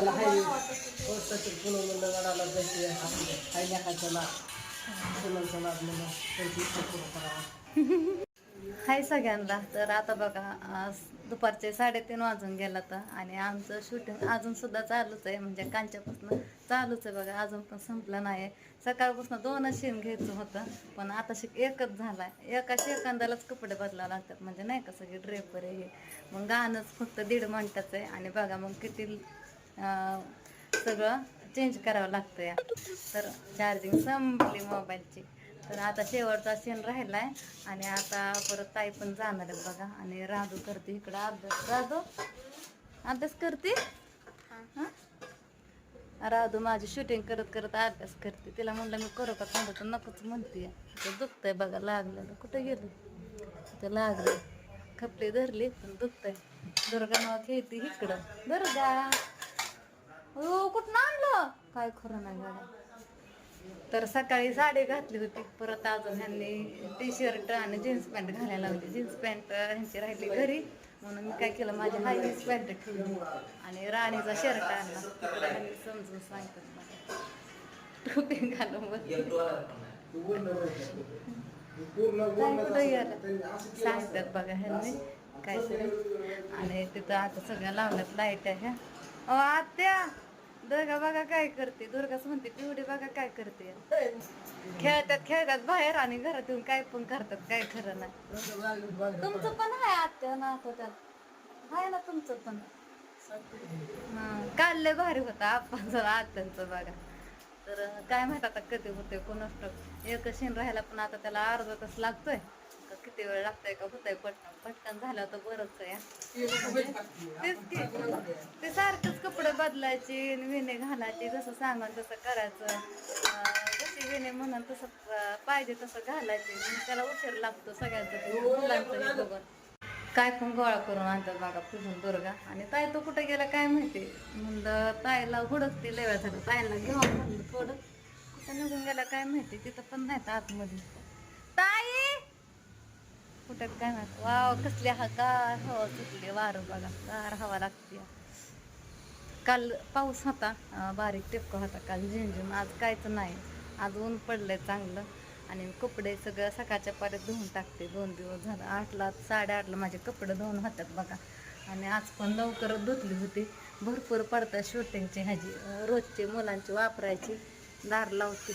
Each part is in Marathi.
मला हाय. पोस्टाची म्हणलं हाय. त्यांची इच्छा पूर्ण करावा हाय सगळ्यांना. तर आता बघा आज दुपारचे साडेतीन वाजून गेला तर आणि आमचं शूटिंग अजून सुद्धा चालूच आहे. म्हणजे कांच्यापासून चालूच आहे बघा अजून पण संपलं नाही सकाळपासून दोनच शेण घ्यायचं होतं पण आता शिक एकच झालाय. एका शेकांदालाच कपडे बदलावं लागतात. म्हणजे नाही का सगळे ड्रेपर हे. मग गाणंच फक्त दीड मिनटाचं आहे. आणि बघा मग किती सगळं चेंज करावं लागतं या. तर चार्जिंग संपली मोबाईलची तर आता शेवटचा सीन राहिलाय आणि आता परत ताई पण जाणार आहेत बघा. आणि राधू करते इकडं अभ्यास. राधू अभ्यास करते? हा? राधू माझी शूटिंग करत करत अभ्यास करते. तिला म्हणलं मी करू का थांबत तर नकोच म्हणते. ते दुखतंय बघा लागलेलं. कुठं गेलं? ते लागलं. खपली धरली पण दुखतंय. दुर्गा नाव खेळते इकडं. दुर्गा हो कुठं आणलं? काय खरं नाही गाड्या तर सकाळी साडी घातली होती. परत अजून ह्यांनी टी शर्ट आणि जीन्स पॅन्ट घालायला लावली. जीन्स पॅन्ट ह्यांची राहिली घरी. म्हणून मी काय केलं माझी हाय जीन्स पॅन्ट ठेवली. आणि राणीचा शर्ट आणला. समजून सांगतात टोपी घालून सांगतात बघा ह्यांनी. काय आणि तिथं आता सगळ्या लावल्यात लाइट आहे. आत्या दुर्गा बघा काय करते. दुर्गाच म्हणते पिवडी बघा काय करते. खेळतात खेळतात बाहेर आणि घरात येऊन काय पण करतात काय खरं नाही. तुमचं पण आहे आत्या ना आता त्यात? आहे ना तुमचं पण? काल लय भारी होता आपण जर आत्यांचं बघा. तर काय माहीत आता कधी होते कोणाष्ट एक शेण राहायला पण आता त्याला अर्धा तास लागतोय. किती वेळ लागतोय का होतंय? पटकन पटकन झालं तर बरंच आहे. तेच की ते सारखंच कपडे बदलायचे विणे घालायचे जसं सांगाल तसं करायचं. अं, जशी वेणे म्हणून तसं पाहिजे तसं घालायचे. त्याला उशीर लागतो सगळ्यांचं मुलांचं बघून. काय पण गोळा करून आणतात बघा पुजून दुर्गा आणि ताई तो कुठे गेला काय माहिती? म्हणलं ताईला हुडकते लय वेळ झालं. ताईला घेऊन म्हणलं थोडं. कुठं निघून गेला काय माहिती? तिथं पण नाही आतमध्ये. कुठे काय माहिती. वाव कसली हा गार हवा सुटली. वारं बघा गार हवा लागते काल पाऊस होता बारीक टिपका होता. काल झिंझिम आज कायच नाही. आज ऊन पडलंय चांगलं. आणि कपडे सगळं सकाळच्या पाऱ्यात धुवून टाकते. दोन दिवस झालं. आठला साडेआठला माझे कपडे धुवून होतात बघा. आणि आज पण लवकरच धुतली होती. भरपूर पडतात शूटिंगची ह्याची. रोजची मुलांची वापरायची. दार लावते.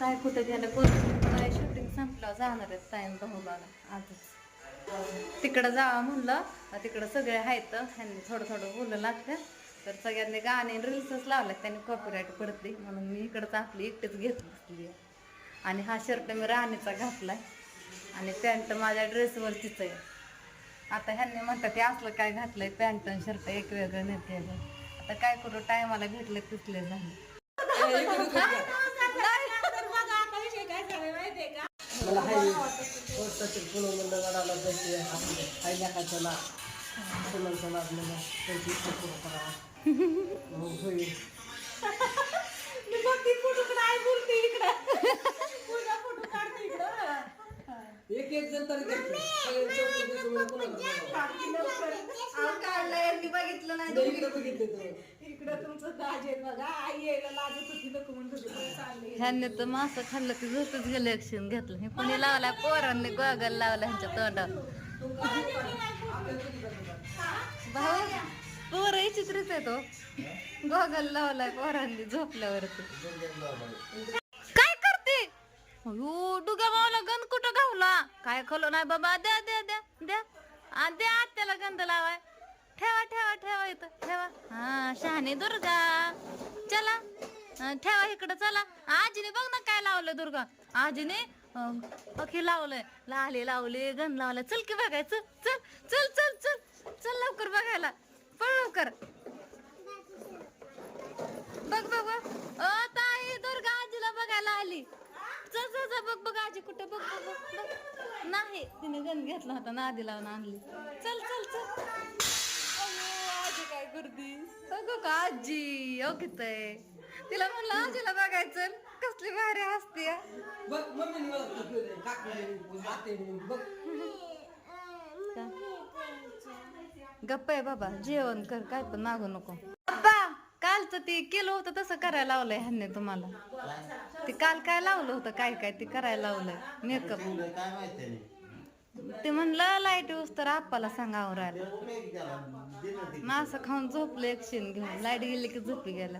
काय कुठं गेलं कोण? काय जाणार आहेत टाइम भाऊबाला बघा आजच. तिकडं जावा म्हणलं तिकडं सगळे आहेत ह्यांनी थोडं थोडं बोलू लागतं तर सगळ्यांनी गाणे रील्सच लावल्यात त्यांनी कॉपीराईट पडते म्हणून मी इकडंच आपली एकटीच घेत बसली आहे. आणि हा शर्ट मी राणीचा घातलाय. आणि पॅन्ट माझ्या ड्रेसवरतीच आहे. आता ह्यांनी म्हणतात ते असलं काय घातलंय पॅन्ट आणि शर्ट? एक वेगळं नेते. आता काय करू टायमाला भेटले तिथले झाले. मला हाय फुलं म्हणलं गाडाला जायची हाय लेखाच्याला फुलांचा लाभ म्हणून त्यांची इच्छा पूर्ण करावा होईल. एक एक जण तरी बघितलं नाही. इकडं तुमचं दाजे बघा आई यायला लाजत होती नको ह्यांनी तर मासं खाल्लं की झोपच गेलं ऍक्शन घेतलं. हे कोणी लावलाय? पोरांनी गोगल लावला ह्यांच्या तोंडात भाऊ पोर चित्रित आहे तो गोगल लावलाय पोरांनी झोपल्यावरती. अयो डुगा मावला गंध कुठं घावला? काय खलो नाही बाबा द्या द्या द्या द्या. आ, द्या आत्याला गंध लावाय. ठेवा ठेवा ठेवा इथं ठेवा. हा शहाणी दुर्गा. चला. ठेवा इकडं चला. आजीने बघ ना काय लावलं दुर्गा. आजीने अं, पखी लावलंय. लाले लावली गंध लावलं. चल की बघायचं. चल चल चल चल. चल लवकर बघायला. पळ लवकर. बघ बघ बघ. अ ताई दुर्गा आजीला बघायला आली. चल बघ बघ आजी कुठे बघ बघ बघ बघ. नाही तिने गण घेतला होता ना आधी लावून आणली. चल चल चल. अयो, आजी काय करती? बघ का आजी ओके तिला म्हणलं आजीला बघायचं. कसली भारी हसते बघ मम्मीने मला काकू आते बघ. गप्प आहे बाबा जेवण कर काय पण मागू नको. बाबा ते केलं होतं तसं करायला लावलंय ह्यांनी तुम्हाला. ते काल काय लावलं होतं काय काय ते करायला लावलंय मेकअप. काय माहिती ते म्हणलं लाइट येऊस तर आप्पाला सांगा आवरायला. उपयोग मासं खाऊन झोपलं एक घेऊन. लाइट गेली की झोपी गेला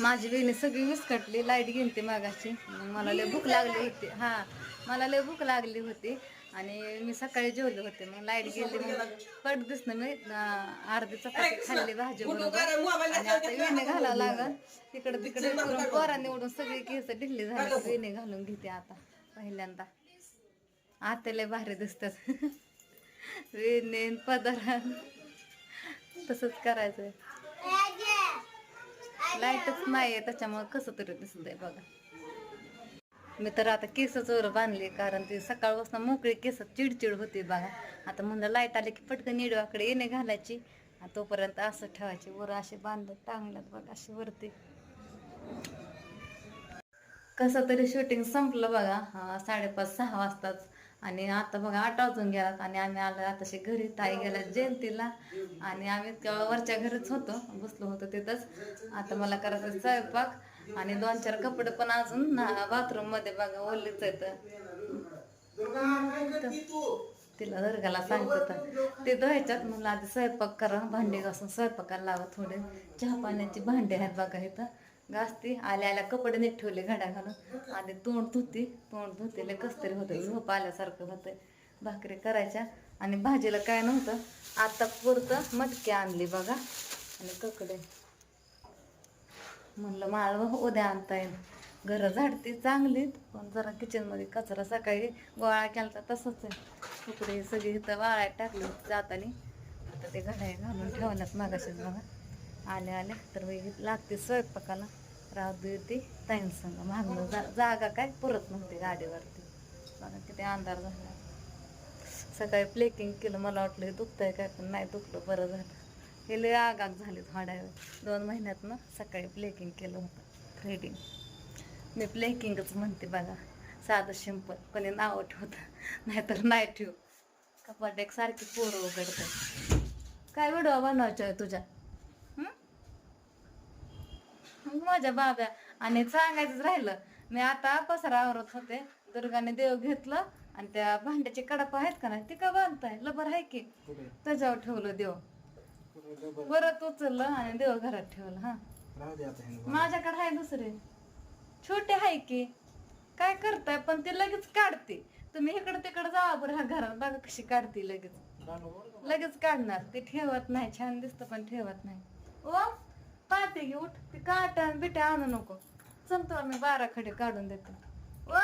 माझी बहिणी सगळी विस्कटली लाइट गेली ती मागाची मला लय भूक लागली होती. हा मला लय भूक लागली होती. आणि मी सकाळी जेवले होते. मग लाइट गेली मग पट दिसणं मी अर्धी चपाती खाल्ली भाजी बरोबर आणि आता वेणे घालावं लागल. तिकडे तिकडे करून पोरांनी उडून सगळी केस ढिल्ली झाली. वेणे घालून घेते आता पहिल्यांदा. आता लय भारी दिसतात. वेणे पदरा. तसंच करायचंय. लाईटच नाहीये त्याच्यामुळे कसं तरी दिसतंय बघा. मी तर आता केसच वर बांधले कारण ते सकाळपासून मोकळी केस चिडचिड होती बघा आता म्हणलं लाइट आली की पटकन निडवाकडे येणे घालायची. आणि तोपर्यंत असं ठेवायची. वर असे बांधत टांगल्यात बघा अशी वरती. कसं तरी शूटिंग संपलं बघा. साडेपाच सहा वाजताच. आणि आता बघा आठ वाजून गेलात आणि आम्ही आलो आताशी घरी ताई गेल्या जयंतीला. आणि आम्ही वरच्या घरीच होतो बसलो होतो तिथंच. आता मला करायचं स्वयंपाक आणि दोन चार कपडे पण अजून बाथरूममध्ये बघा ओलीच आहेत. तिला दर्गाला सांगत होता ते धुवायच्यात म्हणलं आधी स्वयंपाक करा भांडे घासून स्वयंपाकाला लावा थोडे. चहा पाण्याची भांडे आहेत बघा इथं. घासती आल्या आल्या कपडे नीट ठेवले घड्या घालून आधी तोंड धुती तोंड धुतीले कस तरी होतं झोप आल्यासारखं होतंय. भाकरी करायच्या आणि भाजीला काय नव्हतं आता पुरतं मटकी आणली बघा. आणि ककडे. म्हणलं मला उद्या आणता येईल. घरं झाडती चांगलीत पण जरा किचनमध्ये कचरा सकाळी गोळा केला तर तसंच आहे. तुकडे सगळे इथं वाळायला टाकले होते जाताना. आता ते घड्या घालून ठेवण्यात मागाशीच बघा. आल्या आल्या तर वेगळी लागते स्वयंपाकाला. राहू दे ती ताईन संग. मागणं जा जागा काय? पुरत नव्हती गाडीवरती. बघा किती अंधार झाला. सकाळी प्लेकिंग केलं मला वाटलं हे दुखतंय काय पण नाही दुखलं बरं झालं. हे लय आगाग झाले थोड्या दोन महिन्यात ना सकाळी प्लेकिंग केलं होतं थ्रेडिंग मी प्लेकिंगच म्हणते बघा. साधं शिंपल कोणी नाव ठेवतं नाहीतर नाही ठेव कपाट एक सारखी पोरं उघडतं काय व्हिडिओ बनवायचं आहे तुझ्या? माझ्या बाब्या आणि सांगायचंच राहिलं. मी आता पसरा आवरत होते. दुर्गाने देव घेतलं आणि त्या भांड्याचे कडप आहेत का नाही ते का बांधताय? लबर आहे की. त्याच्यावर ठेवलं देव. परत उचललं आणि देव घरात ठेवलं हा. माझ्याकडे आहे दुसरे. छोटे आहे की. काय करताय? पण ते लगेच काढते. तुम्ही इकडे तिकडे जावा बरं ह्या घरात बघा कशी काढते लगेच. लगेच काढणार. ते ठेवत नाही. छान दिसतं पण ठेवत नाही. ओ पाहते की उठ ते काटा बिट्या आणू नको. संतो मी बारा खडे काढून देते. ओ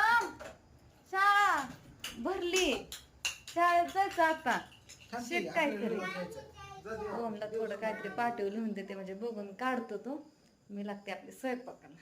शाळा भरली. शाळेत जायचं आता. शिट काय तरी ओमला थोडं काहीतरी पाठव लिहून देते म्हणजे बघून काढतो तो. मी लागते आपल्या स्वयंपाकाला.